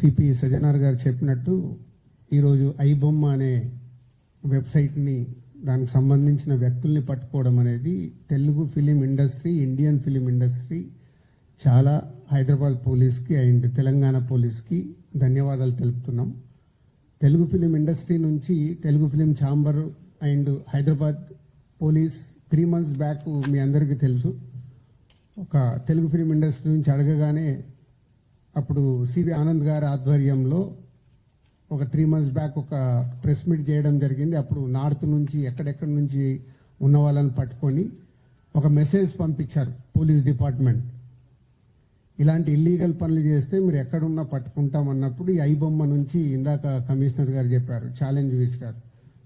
CP Sajjanar గారు చెప్పినట్టు ఈరోజు ఐబొమ్మ అనే వెబ్సైట్ని దానికి సంబంధించిన వ్యక్తుల్ని పట్టుకోవడం అనేది Telugu film industry Indian film industry చాలా హైదరాబాద్ పోలీస్కి అండ్ తెలంగాణ పోలీస్కి ధన్యవాదాలు తెలుపుతున్నాం. తెలుగు ఫిలిం ఇండస్ట్రీ నుంచి Telugu film chamber and Hyderabad police three months back మీ అందరికీ తెలుసు. ఒక తెలుగు ఫిలిం ఇండస్ట్రీ నుంచి అడగగానే అప్పుడు సివి ఆనంద్ గారి ఆధ్వర్యంలో ఒక త్రీ మంత్స్ బ్యాక్ ఒక ప్రెస్ మీట్ చేయడం జరిగింది. అప్పుడు నార్త్ నుంచి ఎక్కడెక్కడి నుంచి ఉన్న వాళ్ళని పట్టుకొని ఒక మెసేజ్ పంపించారు పోలీస్ డిపార్ట్మెంట్. ఇలాంటి ఇల్లీగల్ పనులు చేస్తే మీరు ఎక్కడున్నా పట్టుకుంటాం అన్నప్పుడు ఈ ఐబొమ్మ నుంచి ఇందాక కమిషనర్ గారు చెప్పారు ఛాలెంజ్ విసిరారు.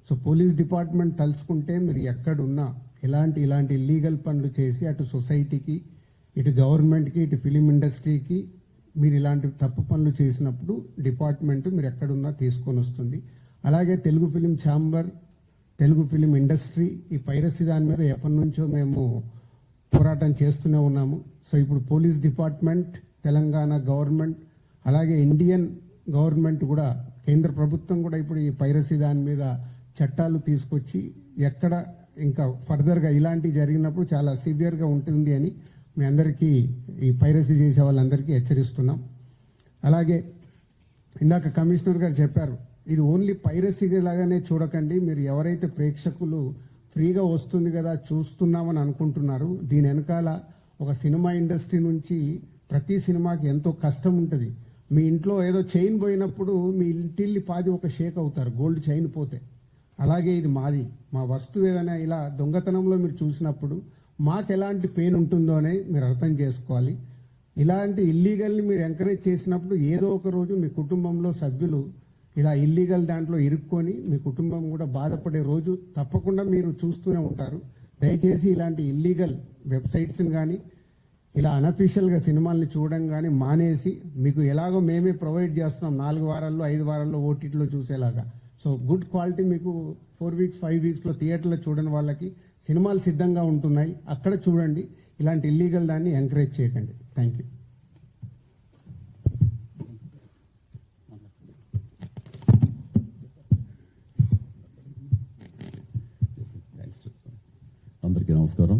సో పోలీస్ డిపార్ట్మెంట్ తలుచుకుంటే మీరు ఎక్కడున్నా ఎలాంటి ఇలాంటి ఇల్లీగల్ పనులు చేసి అటు సొసైటీకి ఇటు గవర్నమెంట్కి ఇటు ఫిలిం ఇండస్ట్రీకి మీరు ఇలాంటి తప్పు పనులు చేసినప్పుడు డిపార్ట్మెంట్ మీరు ఎక్కడున్నా తీసుకొని వస్తుంది. అలాగే Telugu film chamber Telugu film industry ఈ పైరసీ దాని మీద ఎప్పటి నుంచో మేము పోరాటం చేస్తూనే ఉన్నాము. సో ఇప్పుడు పోలీస్ డిపార్ట్మెంట్ తెలంగాణ గవర్నమెంట్ అలాగే ఇండియన్ గవర్నమెంట్ కూడా కేంద్ర ప్రభుత్వం కూడా ఇప్పుడు ఈ పైరసీ దాని మీద చట్టాలు తీసుకొచ్చి ఎక్కడ ఇంకా ఫర్దర్గా ఇలాంటివి జరిగినప్పుడు చాలా సివియర్గా ఉంటుంది అని మీ అందరికీ ఈ పైరసీ చేసే వాళ్ళందరికీ హెచ్చరిస్తున్నాం. అలాగే ఇందాక కమిషనర్ గారు చెప్పారు ఇది ఓన్లీ పైరసీ లాగానే చూడకండి మీరు ఎవరైతే ప్రేక్షకులు ఫ్రీగా వస్తుంది కదా చూస్తున్నామని అనుకుంటున్నారు దీని వెనకాల ఒక సినిమా ఇండస్ట్రీ నుంచి ప్రతి సినిమాకి ఎంతో కష్టం ఉంటుంది. మీ ఇంట్లో ఏదో చైన్ పోయినప్పుడు మీ ఇంటిల్లి పాది ఒక షేక్ అవుతారు గోల్డ్ చైన్ పోతే. అలాగే ఇది మాది. మా వస్తువు ఏదైనా ఇలా దొంగతనంలో మీరు చూసినప్పుడు మాకు ఎలాంటి పెయిన్ ఉంటుందో అని మీరు అర్థం చేసుకోవాలి. ఇలాంటి ఇల్లీగల్ని మీరు ఎంకరేజ్ చేసినప్పుడు ఏదో ఒక రోజు మీ కుటుంబంలో సభ్యులు ఇలా ఇల్లీగల్ దాంట్లో ఇరుక్కొని మీ కుటుంబం కూడా బాధపడే రోజు తప్పకుండా మీరు చూస్తూనే ఉంటారు. దయచేసి ఇలాంటి ఇల్లీగల్ వెబ్సైట్స్ని కానీ ఇలా అనఫీషియల్గా సినిమాల్ని చూడడం కానీ మానేసి మీకు ఎలాగో మేమే ప్రొవైడ్ చేస్తున్నాం నాలుగు వారాల్లో ఐదు వారాల్లో ఓటీటీలో చూసేలాగా. సో గుడ్ క్వాలిటీ మీకు ఫోర్ వీక్స్ ఫైవ్ వీక్స్లో థియేటర్లో చూడని వాళ్ళకి సినిమాలు సిద్ధంగా ఉంటున్నాయి. అక్కడ చూడండి. ఇలాంటి ఇల్లీగల్ దాన్ని ఎంకరేజ్ చేయకండి. థ్యాంక్ యూ థ్యాంక్స్ అందరికీ నమస్కారం.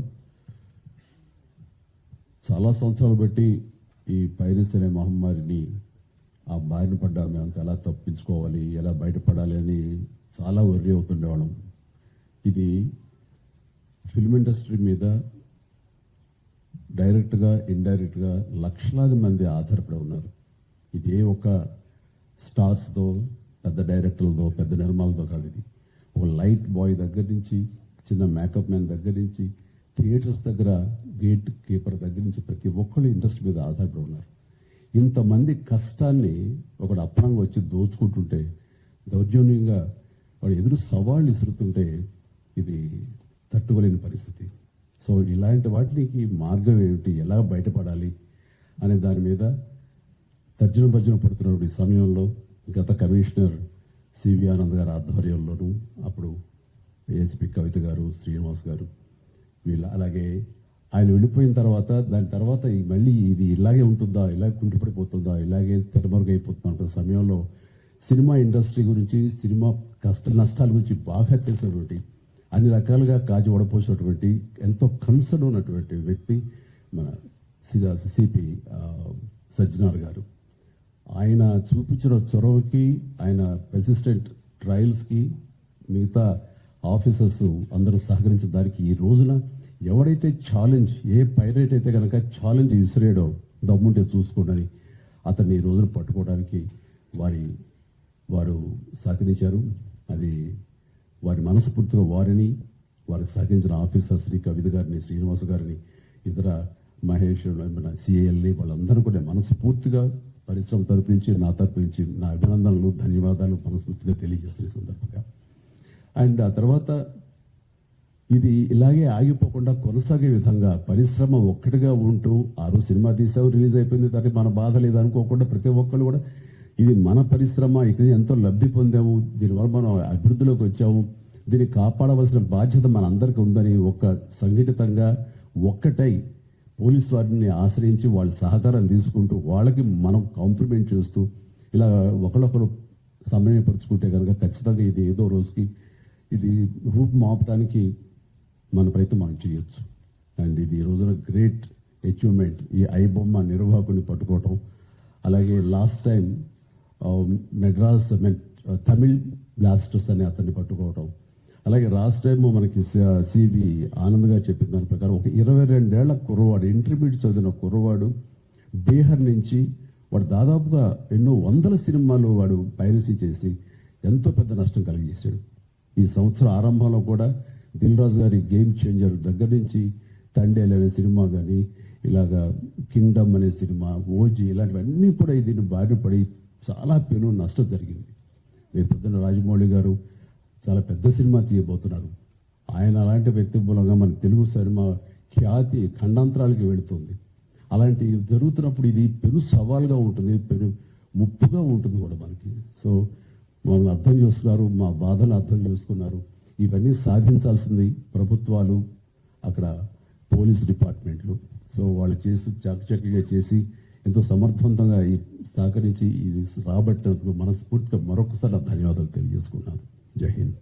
చాలా సంవత్సరాలు బట్టి ఈ పైరస్ అనే మహమ్మారిని ఆ బారిన పడ్డా మేము ఎలా తప్పించుకోవాలి ఎలా బయటపడాలి అని చాలా వర్రీ అవుతుండేవాళ్ళం. ఇది ఫిల్మ్ ఇండస్ట్రీ మీద డైరెక్ట్గా ఇండైరెక్ట్గా లక్షలాది మంది ఆధారపడి ఉన్నారు. ఇది ఏ ఒక స్టార్స్తో పెద్ద డైరెక్టర్లతో పెద్ద నిర్మాలతో కాదు ఇది. ఒక లైట్ బాయ్ దగ్గర నుంచి చిన్న మేకప్ మ్యాన్ దగ్గర నుంచి థియేటర్స్ దగ్గర గేట్ కీపర్ దగ్గర నుంచి ప్రతి ఒక్కళ్ళు ఇండస్ట్రీ మీద ఆధారపడి ఉన్నారు. ఇంతమంది కష్టాన్ని ఒకడు అప్పనంగా వచ్చి దోచుకుంటుంటే దౌర్జన్యంగా వాడు ఎదురు సవాళ్ళు ఇసురుతుంటే ఇది తట్టుకోలేని పరిస్థితి. సో ఇలాంటి వాటికి మార్గం ఏమిటి? ఎలా బయటపడాలి? అనే దాని మీద తర్జన భర్జన పడుతున్నటువంటి సమయంలో గత కమిషనర్ సివి ఆనంద్ గారి ఆధ్వర్యంలోనూ అప్పుడు ఏఎస్పి కవిత గారు శ్రీనివాస్ గారు వీళ్ళ అలాగే ఆయన వెళ్ళిపోయిన తర్వాత దాని తర్వాత మళ్ళీ ఇది ఇలాగే ఉంటుందా? ఇలాగే కుంటిపడిపోతుందా? ఇలాగే తెరమరుగైపోతుందా? సమయంలో సినిమా ఇండస్ట్రీ గురించి సినిమా కష్ట నష్టాల గురించి బాగా తెలిసినటువంటి అన్ని రకాలుగా కాజు వడపోసినటువంటి ఎంతో కన్సర్న్ ఉన్నటువంటి వ్యక్తి మన సిపి సజ్జనార్ గారు. ఆయన చూపించిన చొరవకి ఆయన పెర్సిస్టెంట్ ట్రయల్స్కి మిగతా ఆఫీసర్స్ అందరూ సహకరించిన దానికి ఈ రోజున ఎవడైతే ఛాలెంజ్ ఏ పైరేట్ అయితే కనుక ఛాలెంజ్ విసిరేయడో దమ్ముంటే చూసుకోండి అతన్ని ఈ రోజున పట్టుకోవడానికి వారి వారు సహకరించారు. అది వారి మనస్ఫూర్తిగా వారిని వారికి సహకరించిన ఆఫీసర్ శ్రీ కవిత గారిని శ్రీనివాస్ గారిని ఇతర మహేష్ మన వాళ్ళందరూ కూడా మనస్ఫూర్తిగా పరిశ్రమ తరపు నుంచి నా తరపు నుంచి నా అభినందనలు ధన్యవాదాలు మనస్ఫూర్తిగా తెలియజేస్తున్న సందర్భంగా. అండ్ ఆ తర్వాత ఇది ఇలాగే ఆగిపోకుండా కొనసాగే విధంగా పరిశ్రమ ఒక్కటిగా ఉంటూ ఆ రోజు సినిమా తీసాం రిలీజ్ అయిపోయింది దాన్ని మన బాధ లేదనుకోకుండా ప్రతి ఒక్కరు కూడా ఇది మన పరిశ్రమ ఇక్కడ ఎంతో లబ్ధి పొందాము దీనివల్ల మనం అభివృద్ధిలోకి వచ్చాము. దీన్ని కాపాడవలసిన బాధ్యత మనందరికీ ఉందని ఒక సంఘటితంగా ఒక్కటై పోలీసు వారిని ఆశ్రయించి వాళ్ళ సహకారం తీసుకుంటూ వాళ్ళకి మనం కాంప్లిమెంట్ చేస్తూ ఇలా ఒకళ్ళొకరు సమన్వయపరుచుకుంటే కనుక ఖచ్చితంగా ఇది ఏదో రోజుకి ఇది రూపు మాపడానికి మన ప్రయత్నం మనం చేయొచ్చు. అండ్ ఇది ఈ రోజున గ్రేట్ అచీవ్మెంట్ ఈ ఐబొమ్మ నిర్వాహకుని పట్టుకోవటం. అలాగే last time Madras Tamil blasters అని అతన్ని పట్టుకోవటం. అలాగే లాస్ట్ టైం మనకి సిబి ఆనంద్ గారు చెప్పిన దాని ప్రకారం ఒక ఇరవై రెండేళ్ళ కుర్రవాడు ఇంటర్మీడియట్ చదివిన కుర్రవాడు బీహార్ నుంచి వాడు దాదాపుగా ఎన్నో వందల సినిమాలు వాడు పైరసీ చేసి ఎంతో పెద్ద నష్టం కలిగజేశాడు. ఈ సంవత్సరం ఆరంభంలో కూడా దిల్ రాజు గారి గేమ్ చేంజర్ దగ్గర నుంచి తండేల్ అనే సినిమా కానీ ఇలాగా కింగ్డమ్ అనే సినిమా ఓజీ ఇలాంటివన్నీ కూడా దీన్ని బారిన పడి చాలా పెను నష్టం జరిగింది. రేపు పొద్దున్న రాజమౌళి గారు చాలా పెద్ద సినిమా తీయబోతున్నారు. ఆయన అలాంటి వ్యక్తి మూలంగా మన తెలుగు సినిమా ఖ్యాతి ఖండాంతరాలకి వెళుతుంది. అలాంటి జరుగుతున్నప్పుడు ఇది పెను సవాల్గా ఉంటుంది పెను ముప్పుగా ఉంటుంది కూడా మనకి. సో మమ్మల్ని అర్థం చేస్తున్నారు మా బాధను అర్థం చేసుకున్నారు. ఇవన్నీ సాధించాల్సింది ప్రభుత్వాలు అక్కడ పోలీస్ డిపార్ట్మెంట్లు. సో వాళ్ళు చేసి చకచకగా చేసి ఎంతో సమర్థవంతంగా ఈ సహకరించి ఇది రాబట్టినందుకు మనస్ఫూర్తిగా మరొకసారి ధన్యవాదాలు తెలియజేసుకున్నాను జై హింద్.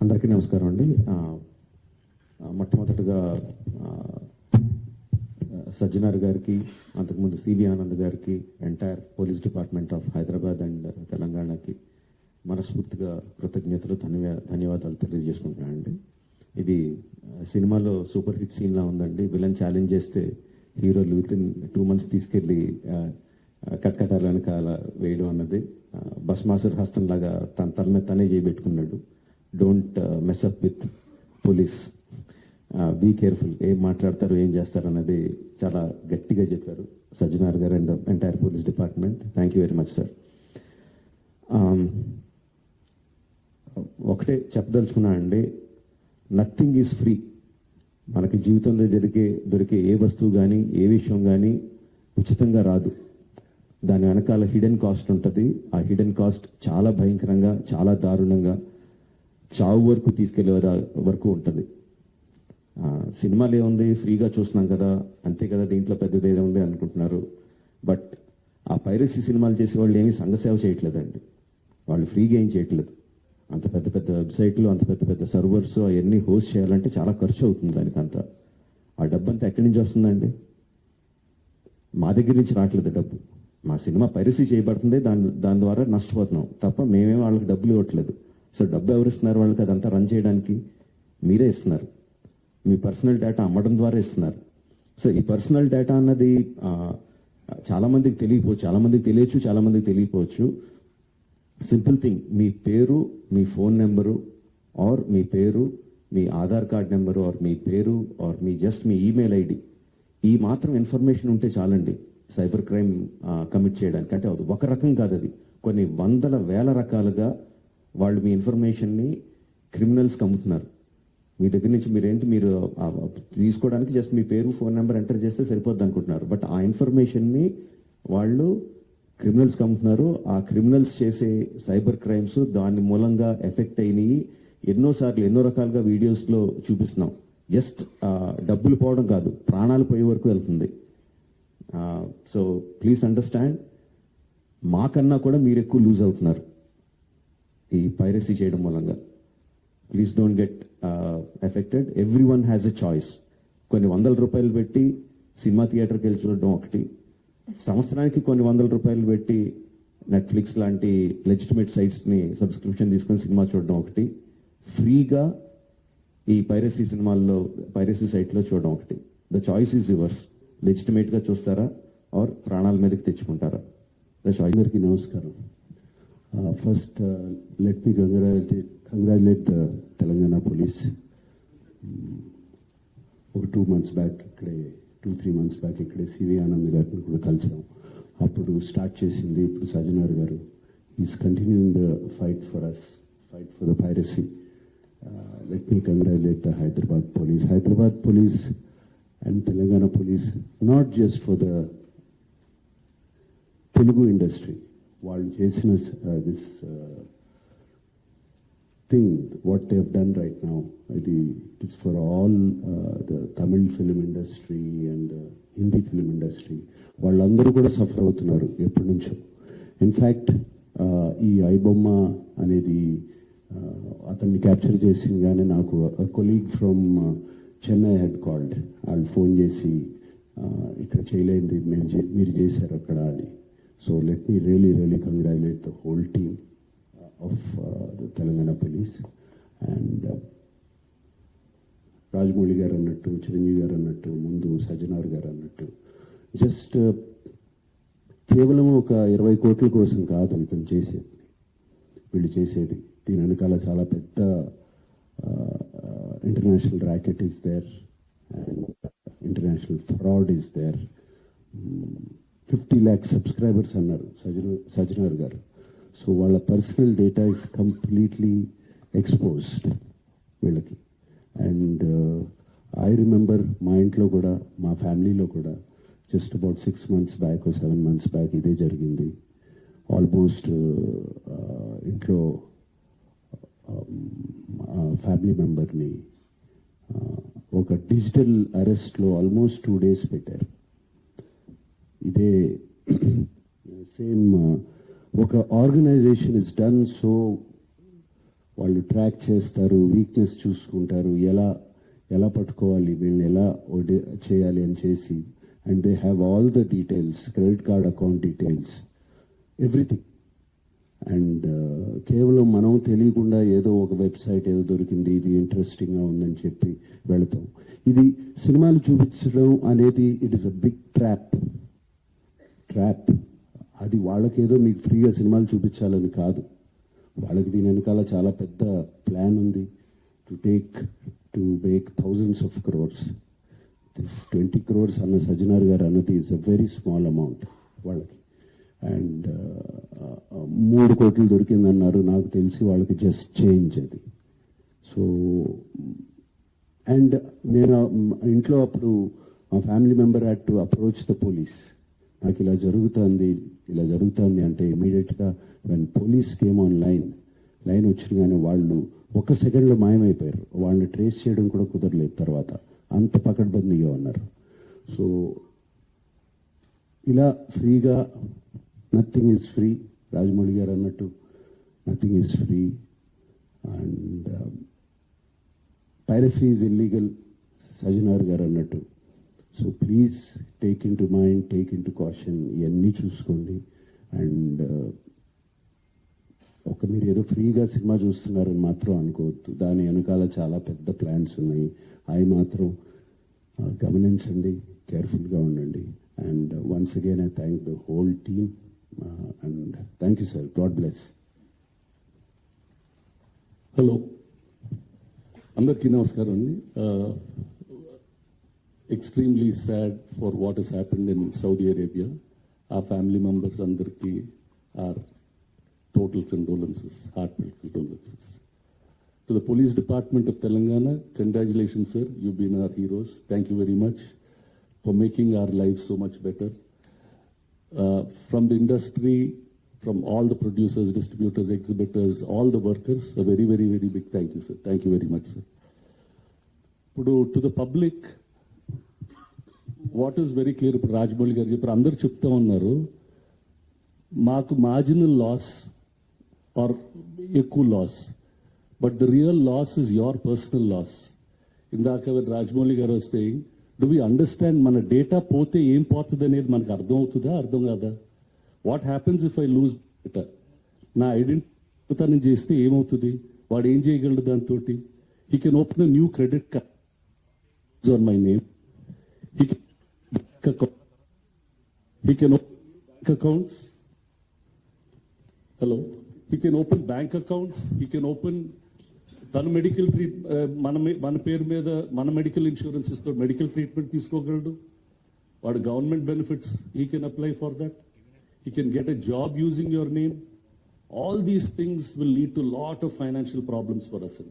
అందరికీ నమస్కారం అండి. మొట్టమొదటిగా మొట్టమొదటగా సజ్జనార్ గారికి అంతకుముందు సివి ఆనంద్ గారికి entire police department of Hyderabad and తెలంగాణకి మనస్ఫూర్తిగా కృతజ్ఞతలు ధన్యవా ధన్యవాదాలు తెలియజేసుకుంటున్నానండి. ఇది సినిమాలో సూపర్ హిట్ సీన్లా ఉందండి. విలన్ ఛాలెంజ్ చేస్తే హీరోలు విత్ ఇన్ టూ మంత్స్ తీసుకెళ్ళి కట్కటాల వెనకాల వేయడం అన్నది భస్మాసుర హస్తం లాగా తన తల మీద తనే చేయబెట్టుకున్నాడు don't mess up with police be careful ఏం మాట్లాడతారు ఏం చేస్తారు అన్నది చాలా గట్టిగా చెప్పారు Sajjanar garu and entire police department. Thank you very much sir ఒకటే చెప్పదలుచుకున్నానండి నథింగ్ ఈజ్ ఫ్రీ మనకి జీవితంలో జరిగే దొరికే ఏ వస్తువు కానీ ఏ విషయం కానీ ఉచితంగా రాదు. దాని వెనకాల హిడెన్ కాస్ట్ ఉంటుంది. ఆ హిడెన్ కాస్ట్ చాలా భయంకరంగా చాలా దారుణంగా చావు వరకు తీసుకెళ్ళే వరకు ఉంటుంది. సినిమాలు ఏముంది? ఫ్రీగా చూస్తున్నాం కదా. అంతే కదా దీంట్లో పెద్దది ఏదో ఉంది అనుకుంటున్నారు. బట్ ఆ పైరసీ సినిమాలు చేసే వాళ్ళు ఏమీ సంఘసేవ చేయట్లేదండి. వాళ్ళు ఫ్రీగా ఏం చేయట్లేదు. అంత పెద్ద పెద్ద వెబ్సైట్లు అంత పెద్ద పెద్ద సర్వర్స్ అవన్నీ హోస్ట్ చేయాలంటే చాలా ఖర్చు అవుతుంది దానికి అంత ఆ డబ్బు అంతా ఎక్కడి నుంచి వస్తుందండి? మా దగ్గర నుంచి రావట్లేదు డబ్బు. మా సినిమా పైరసీ చేయబడుతుంది దాని దాని ద్వారా నష్టపోతున్నాం. తప్ప మేమేం వాళ్ళకి డబ్బులు ఇవ్వట్లేదు. సో డబ్బు ఎవరు ఇస్తున్నారు వాళ్ళకి? అదంతా రన్ చేయడానికి మీరే ఇస్తున్నారు. మీ పర్సనల్ డేటా అమ్మడం ద్వారా ఇస్తున్నారు. సో ఈ పర్సనల్ డేటా అన్నది చాలామందికి తెలియకపోవచ్చు చాలా తెలియచ్చు చాలామందికి తెలియకపోవచ్చు. సింపుల్ థింగ్ మీ పేరు మీ ఫోన్ నెంబరు ఆర్ మీ పేరు మీ ఆధార్ కార్డ్ నెంబరు ఆర్ మీ పేరు ఆర్ మీ జస్ట్ మీ ఈమెయిల్ ఐడి ఈ మాత్రం ఇన్ఫర్మేషన్ ఉంటే చాలండి. సైబర్ క్రైమ్ కమిట్ చేయడానికి. అంటే అది ఒక రకం కాదు అది. కొన్ని వందల వేల రకాలుగా వాళ్ళు మీ ఇన్ఫర్మేషన్ని క్రిమినల్స్కి అమ్ముతున్నారు మీ దగ్గర నుంచి మీరేంటి? మీరు తీసుకోవడానికి జస్ట్ మీ పేరు ఫోన్ నెంబర్ ఎంటర్ చేస్తే సరిపోద్ది అనుకుంటున్నారు. బట్ ఆ ఇన్ఫర్మేషన్ని వాళ్ళు క్రిమినల్స్ కమ్ముతున్నారు. ఆ క్రిమినల్స్ చేసే సైబర్ క్రైమ్స్ దాని మూలంగా ఎఫెక్ట్ అయినాయి. ఎన్నోసార్లు ఎన్నో రకాలుగా వీడియోస్లో చూపిస్తున్నాం. జస్ట్ డబ్బులు పోవడం కాదు ప్రాణాలు పోయే వరకు వెళ్తుంది. సో ప్లీజ్ అండర్స్టాండ్ మాకన్నా కూడా మీరు ఎక్కువ లూజ్ అవుతున్నారు ఈ పైరసీ చేయడం మూలంగా. Please don't get affected. Everyone has a choice. కొన్ని వందల రూపాయలు పెట్టి సినిమా థియేటర్కి వెళ్ళి చూడడం ఒకటి. సంవత్సరానికి కొన్ని వందల రూపాయలు పెట్టి నెట్ఫ్లిక్స్ లాంటి లెజిటిమేట్ సైట్స్ని సబ్స్క్రిప్షన్ తీసుకొని సినిమా చూడడం ఒకటి. ఫ్రీగా ఈ పైరసీ సినిమాల్లో పైరసీ సైట్లో చూడడం ఒకటి. ద చాయిస్ ఈజ్ యువర్స్ లెజిటిమేట్గా చూస్తారా? ఆర్ ప్రాణాల మీదకి తెచ్చుకుంటారా? ద చాయిస్ అందరికీ నమస్కారం. First let me congratulate congratulate the Telangana police ఒక టూ మంత్స్ బ్యాక్ ఇక్కడే టూ త్రీ మంత్స్ బ్యాక్ ఇక్కడే సివి ఆనంద్ గారిని కూడా కలిసాం. అప్పుడు స్టార్ట్ చేసింది ఇప్పుడు Sajjanar garu. Is continuing the fight for us fight for the piracy let me congratulate the Hyderabad police Hyderabad police and Telangana police not just for the Telugu industry వాళ్ళు చేసిన uh, this thing, what they have done right now, the, it's for all uh, the Tamil film industry and uh, Hindi film industry. వాళ్ళందరూ కూడా suffer అవుతున్నారు ఎప్పటి నుంచో. In fact uh, ఈ ఐబొమ్మ అనేది uh, అతన్ని క్యాప్చర్ చేసిందిగానే నాకు colleague from Chennai head called వాళ్ళు ఫోన్ చేసి ఇక్కడ చేయలేంది మేము చే- మీరు చేశారు అక్కడ అని. So let me really really congratulate the whole team of Telangana police and uh, Rajamouli garu అన్నట్టు చిరంజీవి గారు అన్నట్టు ముందు సజ్జనార్ గారు అన్నట్టు. జస్ట్ uh, కేవలం ఒక ఇరవై కోట్ల కోసం కాదు ఇతను చేసేది. వీళ్ళు చేసేది. దీని వెనకాల చాలా పెద్ద international racket is there and international fraud is there fifty lakhs subscribers అన్నారు సజ్జన సజ్జనార్ గారు. సో వాళ్ళ personal data is completely exposed వీళ్ళకి. అండ్ ఐ రిమెంబర్ మా ఇంట్లో కూడా మా ఫ్యామిలీలో కూడా just about six months back seven months back ఇదే జరిగింది. ఆల్మోస్ట్ uh, uh, ఇంట్లో um, uh, ఫ్యామిలీ మెంబర్ని ఒక డిజిటల్ అరెస్ట్లో ఆల్మోస్ట్ టూ డేస్ పెట్టారు. ఇదే సేమ్ ఒక ఆర్గనైజేషన్ ఇస్ డన్ సో వాళ్ళు ట్రాక్ చేస్తారు వీక్నెస్ చూసుకుంటారు ఎలా ఎలా పట్టుకోవాలి వీళ్ళని ఎలా చేయాలి అని చేసి and they have all the details credit card account details everything and కేవలం మనం తెలియకుండా ఏదో ఒక వెబ్సైట్ ఏదో దొరికింది ఇది ఇంట్రెస్టింగ్గా ఉందని చెప్పి వెళతాం. ఇది సినిమాలు చూపించడం అనేది it is a big trap trap అది వాళ్ళకేదో మీకు ఫ్రీగా సినిమాలు చూపించాలని కాదు. వాళ్ళకి దీని వెనకాల చాలా పెద్ద ప్లాన్ ఉంది. To take to make thousands of crores this twenty crores అన్న సజ్జనార్ గారు అన్నది is a very small amount వాళ్ళకి. అండ్ uh, uh, మూడు కోట్లు దొరికిందన్నారు. నాకు తెలిసి వాళ్ళకి జస్ట్ చేంజ్ అది. సో అండ్ నేను uh, ఇంట్లో అప్పుడు మా family member had to approach the police నాకు ఇలా జరుగుతుంది ఇలా జరుగుతుంది అంటే ఇమీడియట్గా when police came on line line వచ్చిన కానీ వాళ్ళు ఒక సెకండ్లో మాయమైపోయారు. వాళ్ళని ట్రేస్ చేయడం కూడా కుదరలేదు తర్వాత. అంత పకడ్బందీగా ఉన్నారు. సో ఇలా ఫ్రీగా నథింగ్ ఈజ్ ఫ్రీ రాజమౌళి గారు అన్నట్టు nothing is free and piracy is illegal Sajjanar garu అన్నట్టు so please take into mind take into caution ఇవన్నీ చూసుకోండి. అండ్ ఒక మీరు ఏదో ఫ్రీగా సినిమా చూస్తున్నారని మాత్రం అనుకోవద్దు. దాని వెనకాల చాలా పెద్ద ప్లాన్స్ ఉన్నాయి. అవి మాత్రం ఆ, గమనించండి కేర్ఫుల్గా ఉండండి. And once again I thank the whole team and thank you sir God bless hello అందరికీ నమస్కారం అండి. Extremely sad for what he's happened in Saudi Arabia ఆ ఫ్యామిలీ మెంబర్స్ అందరికీ are total condolences heart condolences to the police department of Telangana congratulation sir you been our heroes thank you very much for making our life so much better uh, from the industry, from all the producers, distributors, exhibitors, all the workers, a very, very, very big thank you, sir. Thank you very much, sir. ఇప్పుడు to the public what is very clear ఇప్పుడు రాజమౌళి గారు చెప్పారు. అందరు చెప్తా ఉన్నారు. మాకు marginal loss or ఎక్కువ loss but the real loss is your personal loss ఇందాక రాజమౌళి గారు వస్తే డు వి అండర్స్టాండ్ మన డేటా పోతే ఏం పోతుంది అనేది మనకు అర్థం అవుతుందా అర్థం కాదా? What happens if I lose data నా ఐడెంటిటీ చేస్తే ఏమవుతుంది? వాడు ఏం చేయగలడు దాంతో he can open new credit card on my name he can he can open bank accounts. Hello. He can open bank accounts. He can open తన medical treat మన మీ- మన పేరు మీద మన మెడికల్ ఇన్సూరెన్స్ ఇస్తూ మెడికల్ ట్రీట్మెంట్ తీసుకోగలడు. వాడు government benefits he can apply for that he can get a job using your name all these things will lead to lot of financial problems for us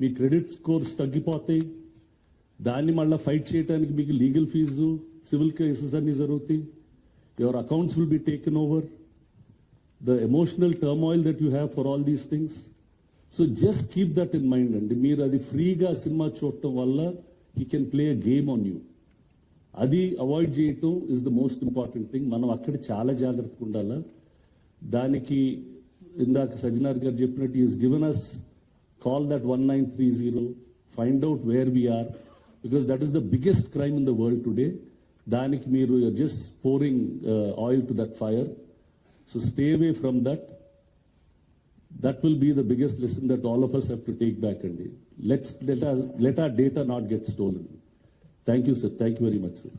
me credit scores తగ్గిపోతాయి. దాన్ని మళ్ళీ fight చేయడానికి మీకు legal fee civil cases అన్ని జరుగుతాయి your accounts will be taken over the emotional turmoil that you have for all these things so just keep that in mind అండి మీరు అది ఫ్రీగా సినిమా చూడటం వల్ల he can play game on you అది అవాయిడ్ చేయటం is the most important thing మనం అక్కడ చాలా జాగ్రత్తగా ఉండాలా దానికి ఇందాక సజ్జనార్ గారు చెప్పినట్టు is given us call that one nine three zero find out where we are because that is the biggest crime in the world today దానికి మీరు just pouring oil to that fire so stay away from that that will be the biggest lesson that all of us have to take back and let's let our let our data not get stolen thank you sir thank you very much sir